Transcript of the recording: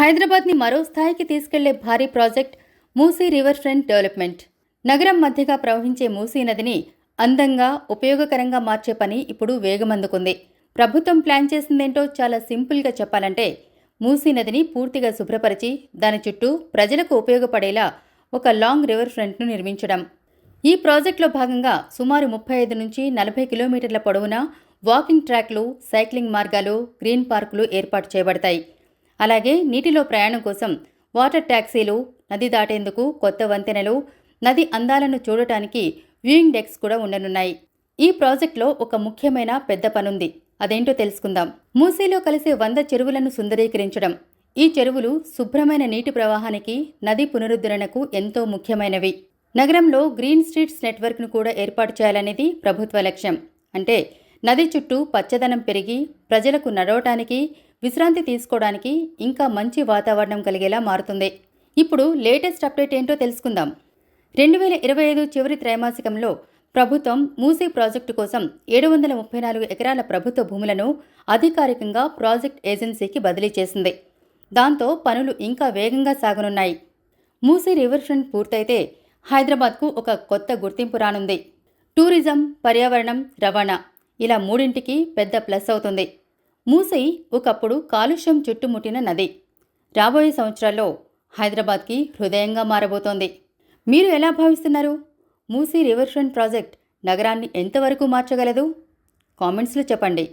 హైదరాబాద్ని మరో స్థాయికి తీసుకెళ్ళే భారీ project Musi river front development. నగరం మధ్యగా ప్రవహించే మూసీ నదిని అందంగా ఉపయోగకరంగా మార్చే పని ఇప్పుడు వేగమందుకుంది. ప్రభుత్వం ప్లాన్ చేసిందేంటో చాలా సింపుల్గా చెప్పాలంటే మూసీ నదిని పూర్తిగా శుభ్రపరిచి దాని చుట్టూ ప్రజలకు ఉపయోగపడేలా ఒక లాంగ్ రివర్ ఫ్రంట్ను నిర్మించడం. ఈ ప్రాజెక్టులో భాగంగా సుమారు ముప్పై ఐదు నుంచి నలభై కిలోమీటర్ల పొడవున వాకింగ్ ట్రాక్లు సైక్లింగ్ మార్గాలు గ్రీన్ పార్కులు ఏర్పాటు చేయబడతాయి. అలాగే నీటిలో ప్రయాణం కోసం వాటర్ ట్యాక్సీలు నది దాటేందుకు కొత్త వంతెనలు నది అందాలను చూడటానికి వ్యూయింగ్ డెక్స్ కూడా ఉండనున్నాయి. ఈ ప్రాజెక్టులో ఒక ముఖ్యమైన పెద్ద పనుంది. అదేంటో తెలుసుకుందాం. మూసీలో కలిసే వంద చెరువులను సుందరీకరించడం. ఈ చెరువులు శుభ్రమైన నీటి ప్రవాహానికి నది పునరుద్ధరణకు ఎంతో ముఖ్యమైనవి. నగరంలో గ్రీన్ స్ట్రీట్స్ నెట్వర్క్ను కూడా ఏర్పాటు చేయాలనేది ప్రభుత్వ లక్ష్యం. అంటే నది చుట్టూ పచ్చదనం పెరిగి ప్రజలకు నడవటానికి విశ్రాంతి తీసుకోవడానికి ఇంకా మంచి వాతావరణం కలిగేలా మారుతుంది. ఇప్పుడు లేటెస్ట్ అప్డేట్ ఏంటో తెలుసుకుందాం. రెండు వేల ఇరవై ఐదు చివరి త్రైమాసికంలో ప్రభుత్వం మూసీ ప్రాజెక్టు కోసం ఏడు వందల ముప్పై నాలుగు ఎకరాల ప్రభుత్వ భూములను అధికారికంగా ప్రాజెక్ట్ ఏజెన్సీకి బదిలీ చేసింది. దాంతో పనులు ఇంకా వేగంగా సాగనున్నాయి. మూసీ రివర్ ఫ్రంట్ పూర్తయితే హైదరాబాద్కు ఒక కొత్త గుర్తింపు రానుంది. టూరిజం పర్యావరణం రవాణా ఇలా మూడింటికి పెద్ద ప్లస్ అవుతుంది. మూసై ఒకప్పుడు కాలుష్యం చుట్టుముట్టిన నది. రాబోయే సంవత్సరాల్లో హైదరాబాద్కి హృదయంగా మారబోతోంది. మీరు ఎలా భావిస్తున్నారు? మూసీ రివర్షన్ ప్రాజెక్ట్ నగరాన్ని ఎంతవరకు మార్చగలదు? కామెంట్స్లో చెప్పండి.